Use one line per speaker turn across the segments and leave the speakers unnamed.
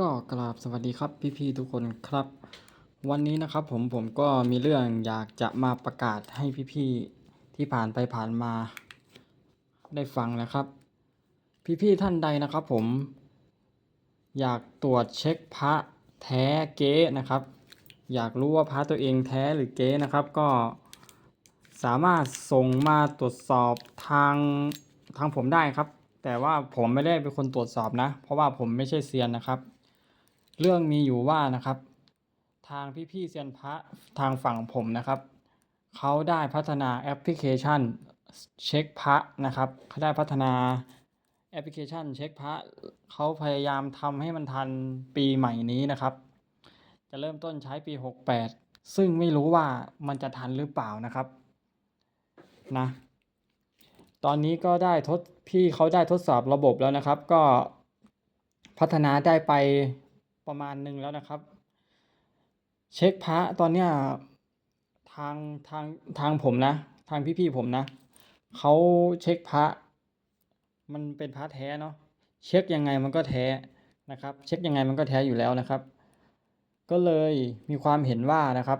ก็กราบสวัสดีครับพี่ๆทุกคนครับ วันนี้นะครับผมผมก็มีเรื่องอยากจะมาประกาศให้พี่ๆที่ผ่านไปผ่านมา ได้ฟังนะครับ พี่ๆท่านใดนะครับผม อยากตรวจเช็คพระแท้เก๊นะครับ อยากรู้ว่าพระตัวเองแท้หรือเก๊นะครับ ก็สามารถส่งมาตรวจสอบทางทางผมได้ครับ แต่ว่าผมไม่ได้เป็นคนตรวจสอบนะ เพราะว่าผมไม่ใช่เซียนนะครับ เรื่องมีอยู่ว่านะครับ ทางพี่ๆเซียนพระทางฝั่งผมนะครับเขาได้พัฒนาแอปพลิเคชันเช็คพระนะครับเขาได้พัฒนาแอปพลิเคชันเช็คพระเขาพยายามทำให้มันทันปีใหม่นี้นะครับ จะเริ่มต้นใช้ปี 68 ซึ่งไม่รู้ว่ามันจะทันหรือเปล่านะครับนะตอนนี้ก็ได้ทดพี่เขาได้ทดสอบระบบแล้วนะครับ ก็พัฒนาได้ไป ประมาณหนึ่งแล้วนะครับ เช็คพระตอนเนี้ยทางทางทางผมนะ ทางพี่ๆผมนะเขาเช็คพระ มันเป็นพระแท้เนาะเช็คยังไงมันก็แท้นะครับ เช็คยังไงมันก็แท้อยู่แล้วนะครับ ก็เลยมีความเห็นว่านะครับ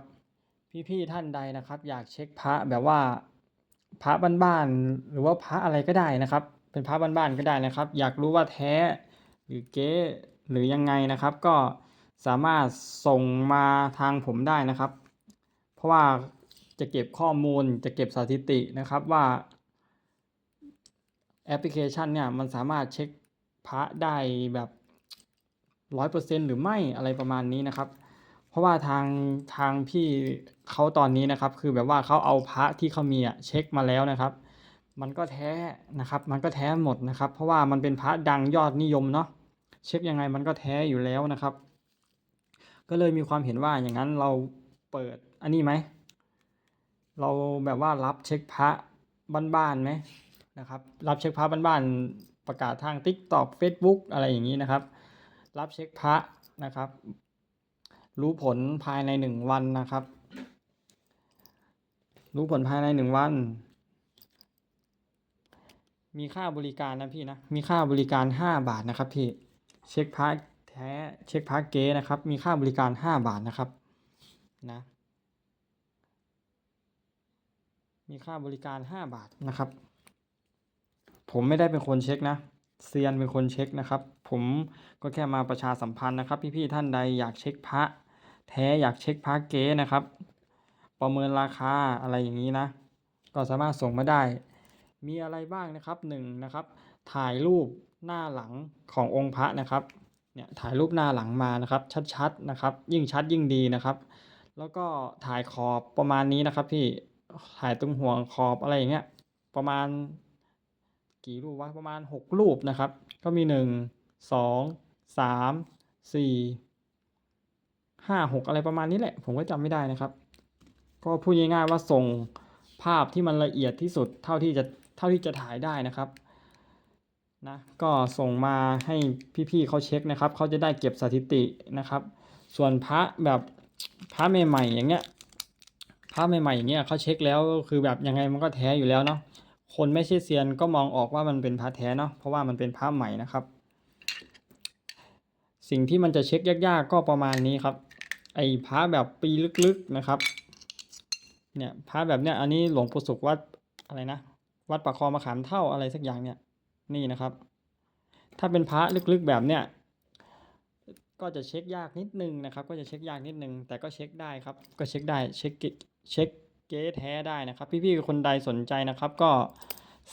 พี่ๆท่านใดนะครับ อยากเช็คพระแบบว่าพระบ้านๆหรือว่าพระอะไรก็ได้นะครับ เป็นพระบ้านๆก็ได้นะครับ อยากรู้ว่าแท้หรือเก๊ หรือยังไงนะครับก็สามารถส่งมาทางผมได้นะครับ เพราะว่าจะเก็บข้อมูลจะเก็บสถิตินะครับว่าแอปพลิเคชันเนี่ยมันสามารถเช็คพระได้แบบร้อยเปอร์เซ็นหรือไม่อะไรประมาณนี้นะครับ เพราะว่าทางทางพี่เขาตอนนี้นะครับ คือแบบว่าเขาเอาพระที่เขามีอะเช็คมาแล้วนะครับ มันก็แท้นะครับ มันก็แท้หมดนะครับ เพราะว่ามันเป็นพระดังยอดนิยมเนาะ เช็คยังไงมันก็แท้อยู่แล้วนะครับ ก็เลยมีความเห็นว่าอย่างนั้นเราเปิดอันนี้ไหม เราแบบว่ารับเช็คพระบ้านๆไหมนะครับ รับเช็คพระบ้านๆประกาศทาง TikTok Facebook อะไรอย่างนี้นะครับ รับเช็คพระนะครับ รู้ผลภายในหนึ่งวันนะครับ รู้ผลภายในหนึ่งวัน มีค่าบริการนะพี่นะ มีค่าบริการห้าบาทนะครับพี่ เช็คพาระแท้เช็คพาระเก๊นะครับ มีค่าบริการห้าบาทนะครับนะมีค่าบริการห้าบาทนะครับ ผมไม่ได้เป็นคนเช็คนะเซียนเป็นคนเช็คนะครับ ผมก็แค่มาประชาสัมพันธ์นะครับ พี่ๆท่านใดอยากเช็คพระแท้อยากเช็คพระเก๊นะครับ ประเมินราคาอะไรอย่างนี้นะ ก็สามารถส่งมาได้ มีอะไรบ้างนะครับหนึ่งนะครับ ถ่ายรูป หน้าหลังขององค์พระนะครับเนี่ยถ่ายรูปหน้าหลังมานะครับชัดๆนะครับ ยิ่งชัดยิ่งดีนะครับ แล้วก็ถ่ายขอบประมาณนี้นะครับ พี่ถ่ายตรงห่วงขอบอะไรอย่างเงี้ยประมาณกี่รูปวะประมาณหกรูปนะครับ ก็มีหนึ่งสองสามสี่ห้าหกอะไรประมาณนี้แหละ ผมก็จำไม่ได้นะครับ ก็พูดง่ายๆว่าส่งภาพที่มันละเอียดที่สุดเท่าที่จะเท่าที่จะถ่ายได้นะครับ นะก็ส่งมาให้พี่ๆเขาเช็คนะครับเขาจะได้เก็บสถิตินะครับ ส่วนพระแบบพระใหม่ๆอย่างเงี้ยพระใหม่ๆอย่างเงี้ยเขาเช็คแล้วก็คือแบบยังไงมันก็แท้อยู่แล้วเนาะคนไม่ใช่เซียนก็มองออกว่ามันเป็นพระแท้เนาะเพราะว่ามันเป็นพระใหม่นะครับ สิ่งที่มันจะเช็คยากๆก็ประมาณนี้ครับ ไอ้พระแบบปีลึกๆนะครับเนี่ยพระแบบเนี้ยอันนี้หลวงปู่สุขวัดอะไรนะ วัดปากคอมะขามเท่าอะไรสักอย่างเนี่ย นี่นะครับ ถ้าเป็นพระลึกๆแบบเนี้ยก็จะเช็คยากนิดนึงนะครับ ก็จะเช็คยากนิดนึง แต่ก็เช็คได้ครับ ก็เช็คได้เช็คเกเช็คเก๊แท้ได้นะครับ พี่ๆคนใดสนใจนะครับ ก็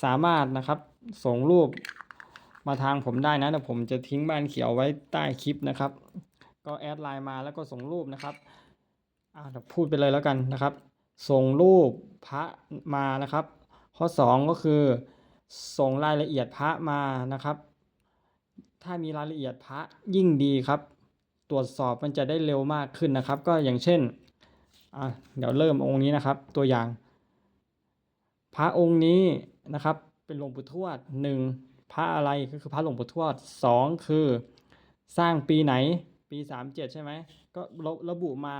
สามารถนะครับส่งรูปมาทางผมได้นะเดี๋ยวผมจะทิ้งบ้านเขียวไว้ใต้คลิปนะครับ ก็แอดไลน์มาแล้วก็ส่งรูปนะครับอ่าเดี๋ยวพูดไปเลยแล้วกันนะครับ ส่งรูปพระมานะครับ ข้อ 2 ก็คือ ส่งรายละเอียดพระมานะครับ ถ้ามีรายละเอียดพระยิ่งดีครับ ตรวจสอบมันจะได้เร็วมากขึ้นนะครับ ก็อย่างเช่นอะเดี๋ยวเริ่มองค์นี้นะครับ ตัวอย่าง พระองค์นี้นะครับ เป็นหลวงปู่ทวดหนึ่งพระอะไรก็คือพระหลวงปู่ทวดสองคือ สร้างปีไหนปีสามเจ็ดใช่ไหมก็ระระบุมา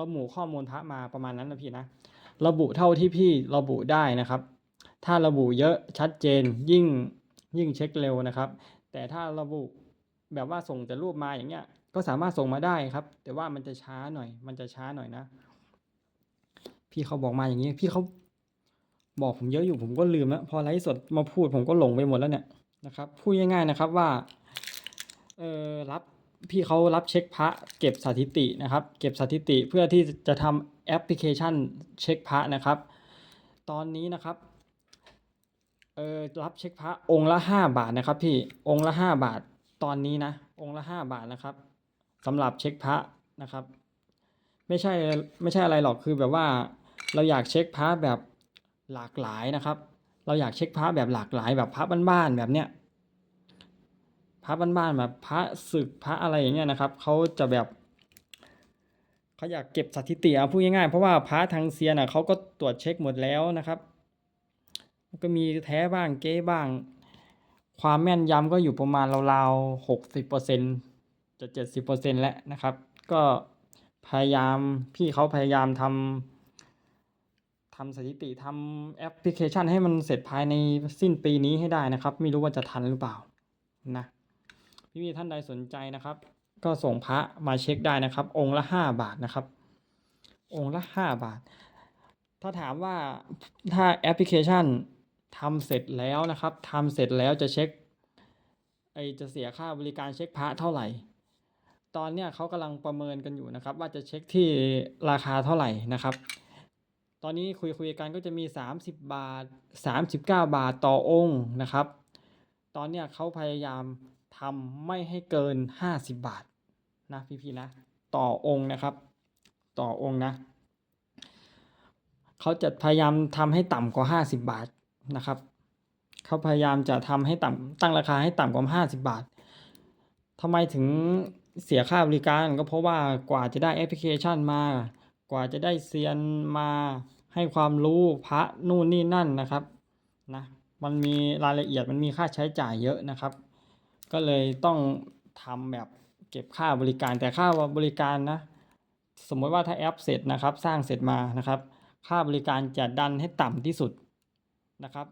ระบุข้อมูลพระมาประมาณนั้นนะพี่นะ ระบุเท่าที่พี่ระบุได้นะครับ ถ้าระบุเยอะชัดเจนยิ่งยิ่งเช็คเร็วนะครับ แต่ถ้าระบุแบบว่าส่งแต่รูปมาอย่างเงี้ย ก็สามารถส่งมาได้ครับ แต่ว่ามันจะช้าหน่อย มันจะช้าหน่อยนะ พี่เขาบอกมาอย่างนี้พี่เขาบอกผมเยอะอยู่ผมก็ลืมแล้วพอไลฟ์สดมาพูดผมก็หลงไปหมดแล้วเนี่ยนะครับ พูดง่ายๆนะครับว่าเออรับพี่เขารับเช็คพระเก็บสถิตินะครับ เก็บสถิติเพื่อที่จะทำแอปพลิเคชันเช็คพระนะครับ ตอนนี้นะครับ เออรับเช็คพระองค์ละห้าบาทนะครับ พี่องค์ละห้าบาทตอนนี้นะองค์ละห้าบาทนะครับสำหรับเช็คพระนะครับ ไม่ใช่ไม่ใช่อะไรหรอกคือแบบว่า เราอยากเช็คพระแบบหลากหลายนะครับ เราอยากเช็คพระแบบหลากหลายแบบพระบ้านๆแบบเนี้ยพระบ้านๆแบบพระศึกพระอะไรอย่างเงี้ยนะครับเขาจะแบบเขาอยากเก็บสถิติเอาพูดง่ายๆเพราะว่าพระทางเซียนอะเขาก็ตรวจเช็คหมดแล้วนะครับ ก็มีแท้บ้างเก๊บ้าง ความแม่นยำก็อยู่ประมาณราวๆหกสิบเปอร์เซ็นจะเจ็ดสิบเปอร์เซ็นแล้วนะครับ ก็พยายามพี่เขาพยายามทำทำสถิติทำแอปพลิเคชันให้มันเสร็จภายในสิ้นปีนี้ให้ได้นะครับ ไม่รู้ว่าจะทันหรือเปล่านะพี่มีท่านใดสนใจนะครับ ก็ส่งพระมาเช็คได้นะครับ องค์ละห้าบาทนะครับ องค์ละห้าบาท ถ้าถามว่าถ้าแอปพลิเคชัน ทำเสร็จแล้วนะครับทำเสร็จแล้วจะเช็คไอจะเสียค่าบริการเช็คพระเท่าไหร่ ตอนเนี้ยเขากำลังประเมินกันอยู่นะครับ ว่าจะเช็คที่ราคาเท่าไหร่นะครับ ตอนนี้คุยคุยกันก็จะมี 30 บาท 39 บาทต่อองค์นะครับ ตอนเนี้ยเขาพยายามทำไม่ให้เกิน 50 บาทนะพี่ๆนะ ต่อองค์นะครับ ต่อองค์นะเขาจะพยายามทำให้ต่ำกว่า 50 บาท นะครับเขาพยายามจะทำให้ต่ำตั้งราคาให้ต่ำกว่า 50 บาททำไมถึงเสียค่าบริการก็เพราะว่ากว่าจะได้แอปพลิเคชันมา กว่าจะได้เซียนมาให้ความรู้พระนู่นนี่นั่นนะครับนะมันมีรายละเอียดมันมีค่าใช้จ่ายเยอะนะครับ ก็เลยต้องทำแบบเก็บค่าบริการแต่ค่าบริการนะ สมมติว่าถ้าแอปเสร็จนะครับ สร้างเสร็จมานะครับ ค่าบริการจะดันให้ต่ำที่สุด นะครับ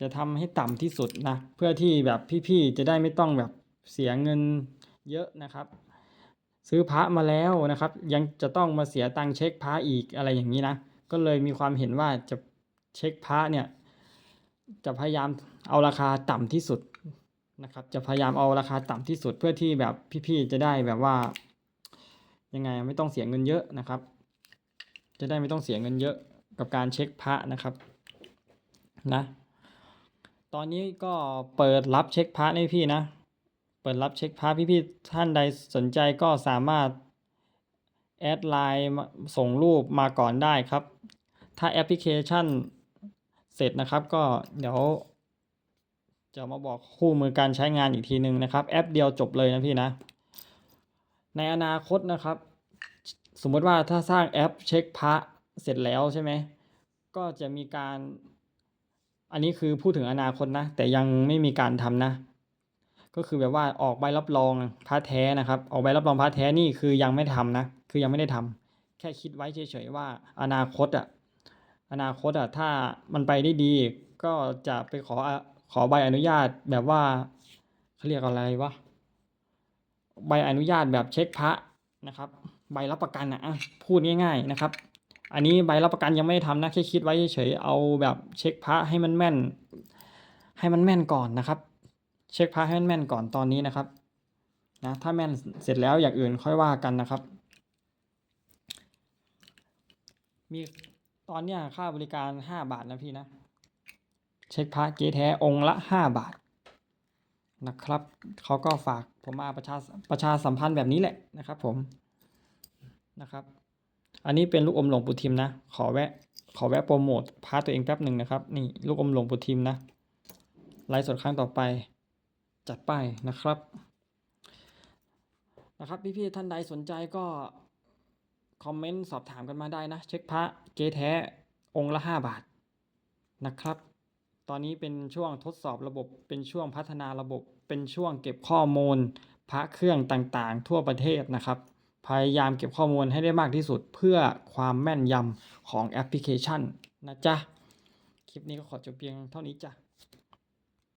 จะทำให้ต่ำที่สุดนะเพื่อที่แบบพี่ๆจะได้ไม่ต้องแบบเสียเงินเยอะนะครับ ซื้อพระมาแล้วนะครับ ยังจะต้องมาเสียตังค์เช็คพระอีกอะไรอย่างนี้นะก็เลยมีความเห็นว่าจะเช็คพระเนี่ยจะพยายามเอาราคาต่ำที่สุดนะครับ จะพยายามเอาราคาต่ำที่สุดเพื่อที่แบบพี่ๆจะได้แบบว่า ยังไงไม่ต้องเสียเงินเยอะนะครับ จะได้ไม่ต้องเสียเงินเยอะ กับการเช็คพระนะครับนะ ตอนนี้ก็เปิดรับเช็คพระให้พี่นะ เปิดรับเช็คพระพี่ๆท่านใดสนใจก็สามารถแอดไลน์ส่งรูปมาก่อนได้ครับ ถ้าแอปพลิเคชันเสร็จนะครับก็เดี๋ยว จะมาบอกคู่มือการใช้งานอีกทีหนึ่งนะครับ แอปเดียวจบเลยนะพี่นะ ในอนาคตนะครับ สมมติว่าถ้าสร้างแอปเช็คพระ เสร็จแล้วใช่ไหมก็จะมีการ อันนี้คือพูดถึงอนาคตนะ แต่ยังไม่มีการทำนะ ก็คือแบบว่าออกใบรับรองพระแท้นะครับ ออกใบรับรองพระแท้นี่คือยังไม่ทำนะ คือยังไม่ได้ทำแค่คิดไว้เฉยๆว่า อนาคตอะอนาคตอะถ้ามันไปได้ดี ก็จะไปขอขอใบอนุญาตแบบว่าเขาเรียกอะไรวะใบอนุญาตแบบเช็คพระนะครับ ใบรับประกันอะพูดง่าย ๆนะครับ อันนี้ใบรับประกันยังไม่ได้ทำนะแค่คิดไว้เฉยเอาแบบเช็คพระให้มันแม่น ให้มันแม่นก่อนนะครับ เช็คพระให้มันแม่นก่อนตอนนี้นะครับนะถ้าแม่นเสร็จแล้วอย่างอื่นค่อยว่ากันนะครับ มีตอนเนี้ยค่าบริการห้าบาทนะพี่นะ เช็คพระเก๊แท้องค์ละห้าบาทนะครับเขาก็ฝากผมมาประชาประชาสัมพันธ์แบบนี้แหละนะครับผมนะครับ อันนี้เป็นลูกอมหลวงปู่ทิมนะ ขอแวะ ขอแวะโปรโมทพาร์ทตัวเองแป๊บหนึ่งนะครับ นี่ลูกอมหลวงปู่ทิมนะไลฟ์สดครั้งต่อไป จัดไปนะครับ นะครับพี่ๆท่านใดสนใจก็คอมเมนต์สอบถามกันมาได้นะ เช็คพระเกแท้องค์ละ 5 บาทนะครับ ตอนนี้เป็นช่วงทดสอบระบบเป็นช่วงพัฒนาระบบเป็นช่วงเก็บข้อมูลพระเครื่องต่างๆ ทั่วประเทศนะครับ พยายามเก็บข้อมูลให้ได้มากที่สุดเพื่อความแม่นยำของแอปพลิเคชันนะจ๊ะ คลิปนี้ก็ขอจบเพียงเท่านี้จ้ะ